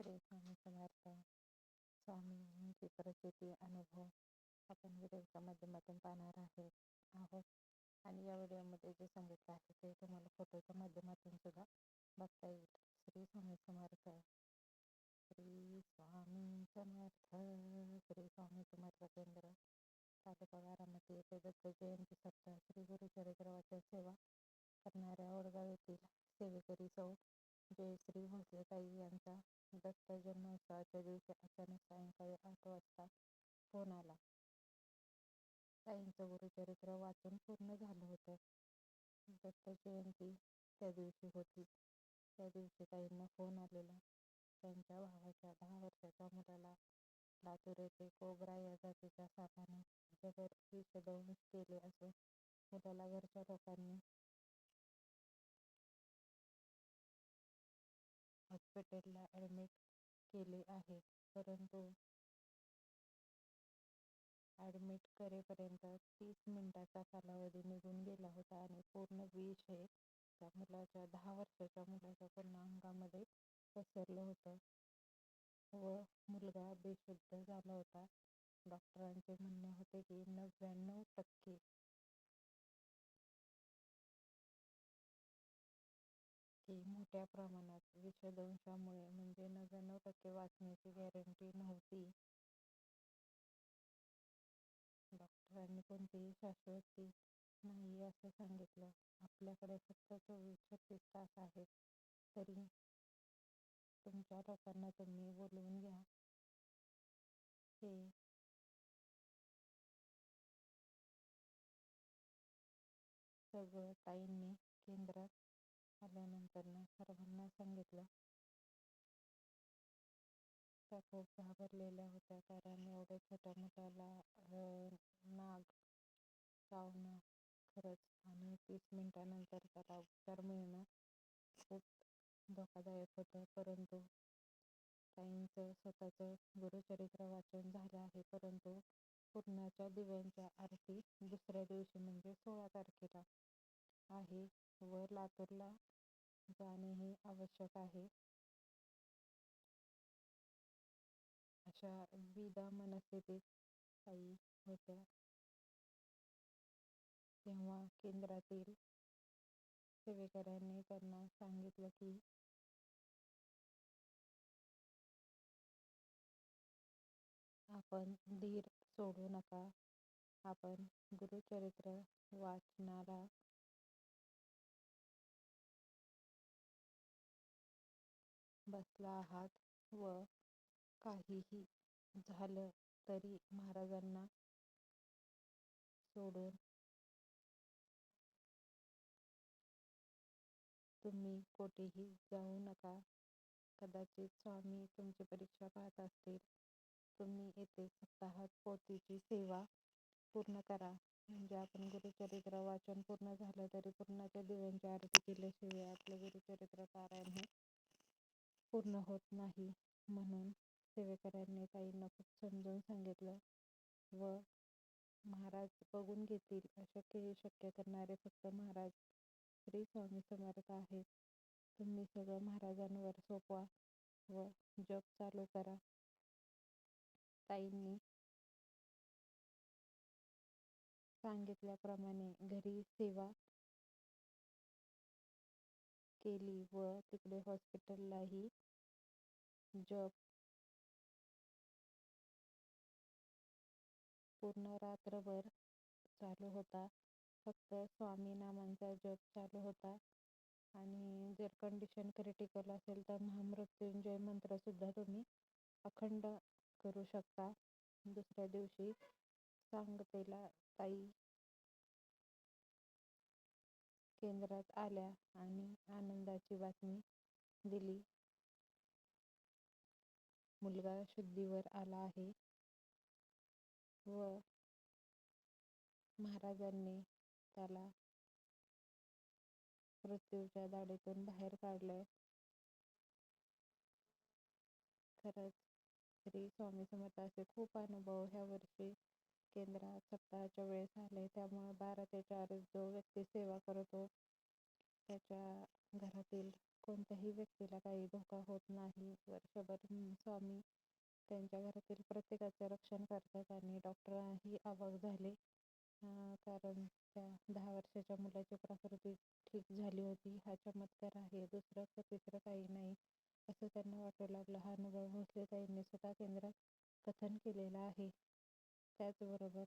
श्री स्वामी समर्थ स्वामींची परिस्थिती अनुभव आपण व्हिडिओच्या माध्यमातून पाहणार आहे आहोत आणि या व्हिडिओमध्ये जे सांगितलं आहे ते तुम्हाला फोटोच्या माध्यमातून सुद्धा बघता येईल श्री स्वामी समर्थ श्री स्वामी समर्थ श्री स्वामी समर्थ केंद्र तालुका बारामती येथे दत्त जयंती सप्ताह श्री गुरुचरित्र वाचन सेवा करणाऱ्या ओडगाव येथील सेवेकरी सौ जयश्री भोसलेताई यांचा दत्त जन्मोत्सवाच्या दिवशी अचानक सायंकाळी आठ वाजता फोन आला. ताईंचं गुरुचरित्र वाचून पूर्ण झालं होतं. दत्त जयंती त्या दिवशी होती. त्या दिवशी ताईंना फोन आलेला. त्यांच्या भावाच्या दहा वर्षाच्या मुलाला लातूर येथे कोबरा या जातीच्या सापाने जबर विषदंश केले असून मुलाला घरच्या लोकांनी हॉस्पिटलला ॲडमिट केले आहे. परंतु ॲडमिट करेपर्यंत तीस मिनिटाचा कालावधी निघून गेला होता आणि पूर्ण विष हे त्या मुलाच्या दहा वर्षाच्या मुलाच्या पूर्ण अंगामध्ये पसरलं होतं व मुलगा बेशुद्ध झाला होता. डॉक्टरांचे म्हणणे होते की नव्याण्णव टक्के की मोठ्या प्रमाणात विषदंशामुळे म्हणजे नव्याण्णव टक्के वाचण्याची गॅरंटी नव्हती. डॉक्टरांनी कोणतीही शाश्वती नाही असं सांगितलं. आपल्याकडे फक्त चोवीस छत्तीस तास आहेत. तरी तुमच्या लोकांना तुम्ही बोलवून घ्या. हे सगळं ताईंनी केंद्रात आल्यानंतर सर्वांना सांगितलं. त्या खूप घाबरलेल्या होत्या कारण एवढ्या छोट्या मुलाला नाग चावणं खरंच आणि तीस मिनिटानंतर त्याला उपचार मिळणं खूप धोकादायक होतं. परंतु ताईंचं स्वतःचं गुरुचरित्र वाचन झालं आहे. परंतु पूर्णाच्या दिव्यांच्या आरती दुसऱ्या दिवशी म्हणजे सोळा तारखेला आहे. व लातूरला जाणेही आवश्यक आहे. अशा विदा मनस्थितीत काही होत्या. तेव्हा केंद्रातील सेवेकऱ्यांनी त्यांना सांगितलं की आपण धीर सोडू नका. आपण गुरुचरित्र वाचनाला बसला आहात व काहीही झालं तरी महाराजांना सोडून तुम्ही कोठेही जाऊ नका. कदाचित स्वामी तुमची परीक्षा पाहत असतील. तुम्ही येथे सप्ताहात पोथीची सेवा पूर्ण करा. म्हणजे आपण गुरुचरित्र वाचन पूर्ण झालं तरी पूर्णाच्या दिव्यांची आरती केल्याशिवाय आपलं गुरुचरित्र पारायण हे पूर्ण होत नाही म्हणून सेवेकऱ्यांनी ताईंना खूप समजून सांगितलं. व महाराज बघून घेतील अशक्य हे शक्य करणारे फक्त महाराज श्री स्वामी समर्थ आहेत. तुम्ही सगळं महाराजांवर सोपवा व जप चालू करा. ताईंनी सांगितल्याप्रमाणे घरी सेवा केली व तिकडे हॉस्पिटललाही जप पूर्ण रात्रभर चालू होता. फक्त स्वामी नामांचा जप चालू होता. आणि जर कंडिशन क्रिटिकल असेल तर महामृत्युंजय मंत्रसुद्धा तुम्ही अखंड करू शकता. दुसऱ्या दिवशी सांगतेला ताई केंद्रात आल्या आणि आनंदाची बातमी दिली. मुलगा शुद्धीवर आला आहे व महाराजांनी त्याला मृत्यूच्या दाढीतून बाहेर काढलंय. खरंच श्री स्वामी समर्थाचे खूप अनुभव ह्या वर्षी केंद्रात सप्ताहाच्या वेळेस आले त्यामुळे बारा ते चार जो व्यक्ती सेवा करतो त्याच्या घरातील कोणत्याही व्यक्तीला काही धोका होत नाही. वर्षभर स्वामी त्यांच्या घरातील प्रत्येकाचे रक्षण करतात आणि डॉक्टरही अवाक झाले. कारण त्या दहा वर्षाच्या मुलाची प्रकृती ठीक झाली होती. हा चमत्कार आहे. दुसरं तर तिसरं काही नाही असं त्यांना वाटू लागलं. हा अनुभव भोसले ताईंनी स्वतः केंद्रात कथन केलेलं आहे. त्याचबरोबर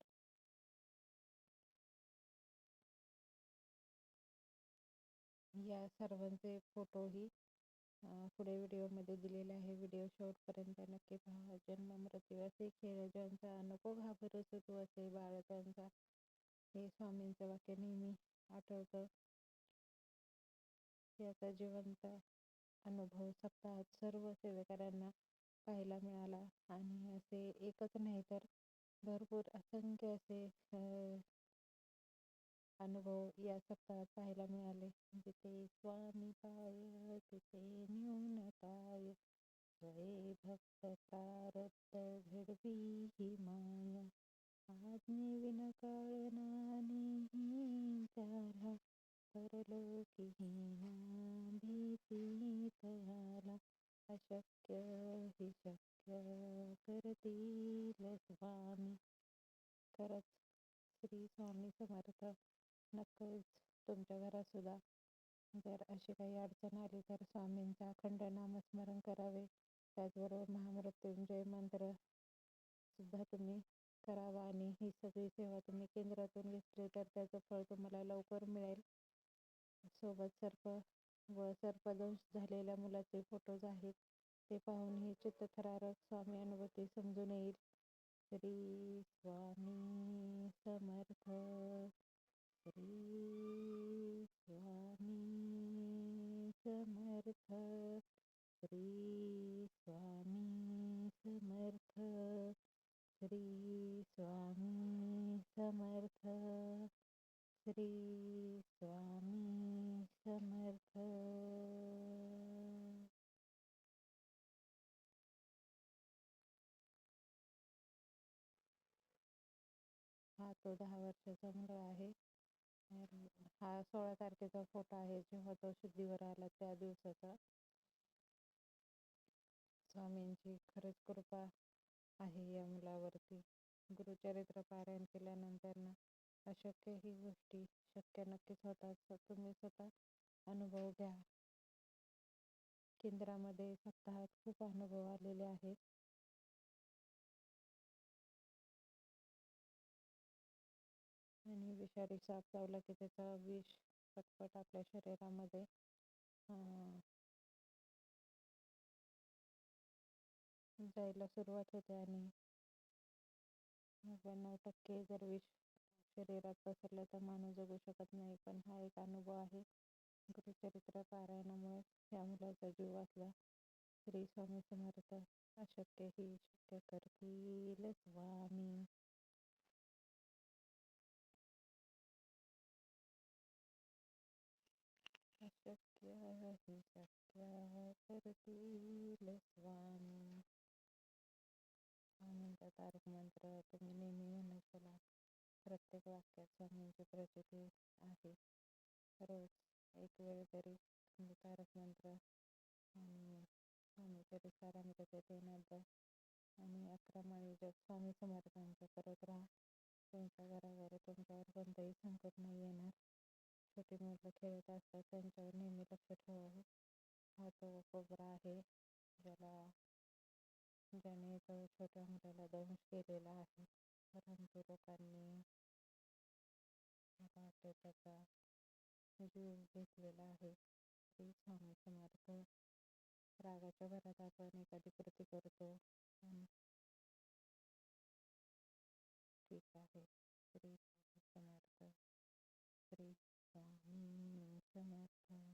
या सर्वांचे फोटोही पुढे व्हिडिओमध्ये दिलेले आहे. व्हिडिओ शेवटपर्यंत नक्की पहा. जन्म मृत्यू असे खेळ ज्यांचा नको घाबरत तू असे बाळ त्यांचा हे स्वामींचं वाक्य नेहमी आठवतं. याचा जिवंत अनुभव सप्ताहात सर्व सेवेकऱ्यांना पाहायला मिळाला. आणि असे एकच नाही तर भरपूर असंख्य असे अनुभव या सप्ताहात पाहायला मिळाले. जिथे स्वामी पाय तिथे न्यून काय जय भक्त प्रारब्ध घडवी ही माया. आज्ञे विनकाळ नानी त्याला परलोकी भीती तयाला अशक्य ही शक्य. करतील स्वामी. खरंच श्री स्वामी समर्थ. नक्कीच तुमच्या घरात सुद्धा जर अशी काही अडचण आली तर स्वामींचा अखंड नामस्मरण करावे. त्याचबरोबर महामृत्युंजय मंत्र सुद्धा तुम्ही करावा आणि ही सगळी सेवा तुम्ही केंद्रातून घेतली तर त्याचं फळ तुम्हाला लवकर मिळेल. सोबत सर्प व सर्पदंश झालेल्या मुलाचे फोटोज आहेत. ते पाहून हे चित्तथरारक स्वामी अनुभूती समजून येईल. श्री स्वामी समर्थ. श्री स्वामी समर्थ. श्री स्वामी समर्थ. श्री स्वामी समर्थ. श्री स्वामी तो दहा वर्षाचा मुलगा आहे. हा सोळा तारखेचा फोटो आहे जेव्हा तो शुद्धीवर आला त्या दिवसाचा. स्वामींची खरंच कृपा आहे या मुलावरती. गुरुचरित्र पारायण केल्यानंतर ना अशक्य ही गोष्टी शक्य नक्कीच होतात. तुम्ही स्वतः अनुभव घ्या. केंद्रामध्ये सप्ताहात खूप अनुभव आलेले आहेत. विषारी साप चावला की त्याचा विष पटपट आपल्या शरीरामध्ये जायला सुरुवात होते आणि नव्याण्णव टक्के जर विष शरीरात पसरलं तर माणूस जगू शकत नाही. पण हा एक अनुभव आहे. गुरुचरित्र पारायणामुळे या मुलाचा जीव वाचला. श्री स्वामी समर्थ अशक्य ही शक्य करतील स्वामी. अशक्य हि शक्य करतील स्वामी स्वामींचा तारक मंत्र तुम्ही नेहमी म्हणत चला प्रत्येक वाक्यात स्वामींची प्रचिती आहे रोज एक वेळ तरी तुम्ही तारक मंत्र आणि स्वामी तरी सारामृत नाद आणि अकरा माळी जग स्वामी समर्थांचं करत राहा तुमच्या घरावर तुमच्यावर कोणतंही संकट नाही येणार छोटी मुलं खेळत असतात त्यांच्यावर नेहमी लक्ष ठेवावं. हा तो कोबरा आहे ज्याला ज्याने तो छोट्या मुलाला दंश केलेला आहे. परंतु लोकांनी मला वाटते त्याचा जीव घेतलेला आहे. श्री स्वामी समर्थ रागाच्या भरात आपण एखादी कृती करतो. ठीक आहे. श्री स्वामी समर्थ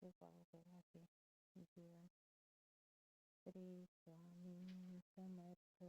खूप अवघड आहे जीवन श्री स्वामी समर्थ